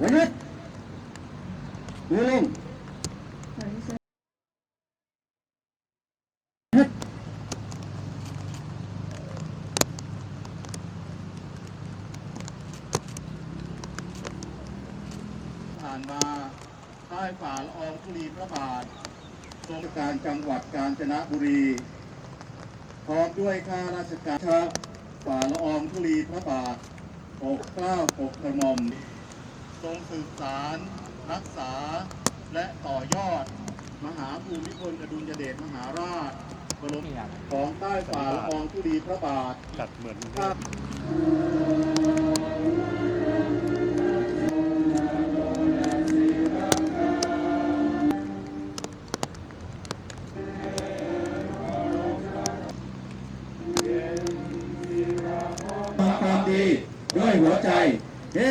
วันนัดมือลงนัดผ่านมาใต้ฝ่าละอองธุลีพระบาททรงการจังหวัดกาญจนบุรี พร้อมด้วยข้าราชการฝ่าละอองธุลีพระบาทปกเกล้าปกกระหม่อม ทรงสืบสารรักษา และต่อยอด มหาภูมิพลอดุลยเดชมหาราชบรมของใต้ฝ่าละอองธุลีพระบาทจัดเหมือนครับทำความดีด้วยหัวใจ เฮ้